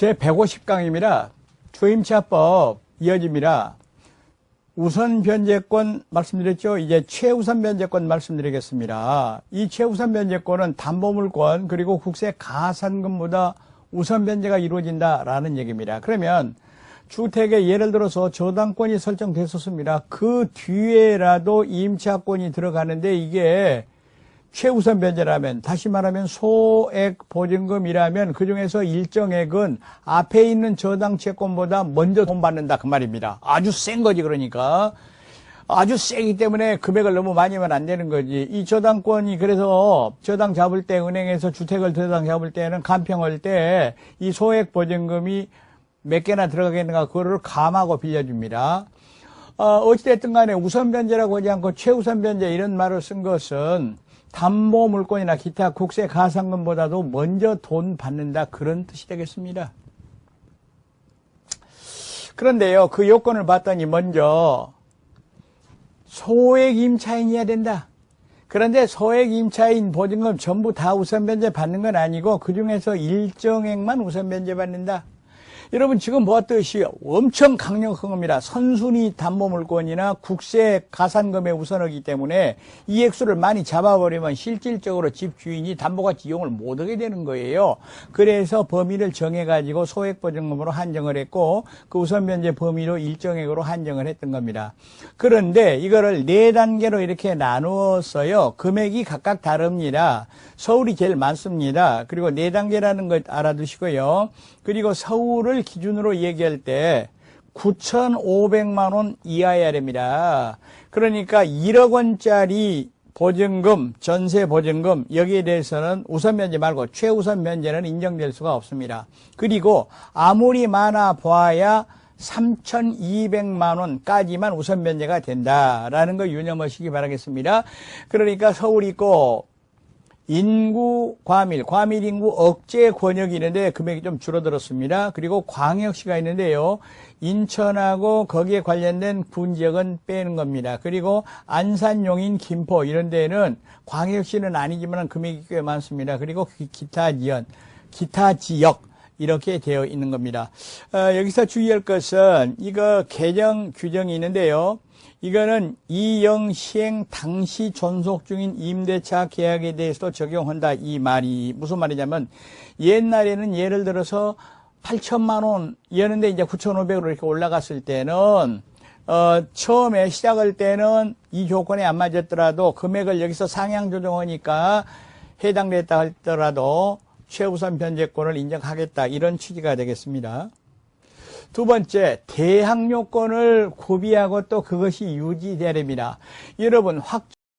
제 150강입니다. 주임차법 이어집니다. 우선 변제권 말씀드렸죠. 이제 최우선 변제권 말씀드리겠습니다. 이 최우선 변제권은 담보물권 그리고 국세 가산금보다 우선 변제가 이루어진다라는 얘기입니다. 그러면 주택에 예를 들어서 저당권이 설정됐었습니다. 그 뒤에라도 임차권이 들어가는데 이게 최우선 변제라면 다시 말하면 소액 보증금이라면 그중에서 일정액은 앞에 있는 저당 채권보다 먼저 돈 받는다 그 말입니다. 아주 센 거지 그러니까. 아주 세기 때문에 금액을 너무 많이 하면 안 되는 거지. 이 저당권이 그래서 저당 잡을 때 은행에서 주택을 저당 잡을 때는 간평할 때 이 소액 보증금이 몇 개나 들어가겠는가 그거를 감하고 빌려줍니다. 어, 어찌됐든 간에 우선 변제라고 하지 않고 최우선 변제 이런 말을 쓴 것은 담보 물건이나 기타 국세 가상금보다도 먼저 돈 받는다 그런 뜻이 되겠습니다. 그런데요, 그 요건을 봤더니 먼저 소액 임차인이어야 된다. 그런데 소액 임차인 보증금 전부 다 우선 변제 받는 건 아니고 그 중에서 일정액만 우선 변제 받는다. 여러분 지금 보았듯이 엄청 강력한 겁니다. 선순위 담보물권이나 국세 가산금에 우선하기 때문에 이 액수를 많이 잡아버리면 실질적으로 집주인이 담보가치 이용을 못하게 되는 거예요. 그래서 범위를 정해가지고 소액보증금으로 한정을 했고 그 우선 변제 범위로 일정액으로 한정을 했던 겁니다. 그런데 이거를 네 단계로 이렇게 나누었어요. 금액이 각각 다릅니다. 서울이 제일 많습니다. 그리고 네 단계라는 것 알아두시고요. 그리고 서울을 기준으로 얘기할 때 9,500만 원 이하여야 됩니다. 그러니까 1억 원짜리 보증금, 전세 보증금 여기에 대해서는 우선 면제 말고 최우선 면제는 인정될 수가 없습니다. 그리고 아무리 많아 보아야 3,200만 원까지만 우선 면제가 된다라는 거 유념하시기 바라겠습니다. 그러니까 서울 있고 인구 과밀, 과밀 인구 억제 권역이 있는데 금액이 좀 줄어들었습니다. 그리고 광역시가 있는데요. 인천하고 거기에 관련된 군 지역은 빼는 겁니다. 그리고 안산, 용인, 김포 이런 데는 광역시는 아니지만 금액이 꽤 많습니다. 그리고 기- 기타 지연, 기타 지역 이렇게 되어 있는 겁니다. 어, 여기서 주의할 것은 이거 개정 규정이 있는데요. 이거는 이영 시행 당시 존속 중인 임대차 계약에 대해서도 적용한다 이 말이 무슨 말이냐면 옛날에는 예를 들어서 8천만 원 이었는데 이제 9,500으로 이렇게 올라갔을 때는 어, 처음에 시작할 때는 이 조건에 안 맞았더라도 금액을 여기서 상향 조정하니까 해당됐다 할더라도 최우선 변제권을 인정하겠다 이런 취지가 되겠습니다. 두 번째, 대항 요건을 구비하고 또 그것이 유지되야 됩니다. 여러분, 확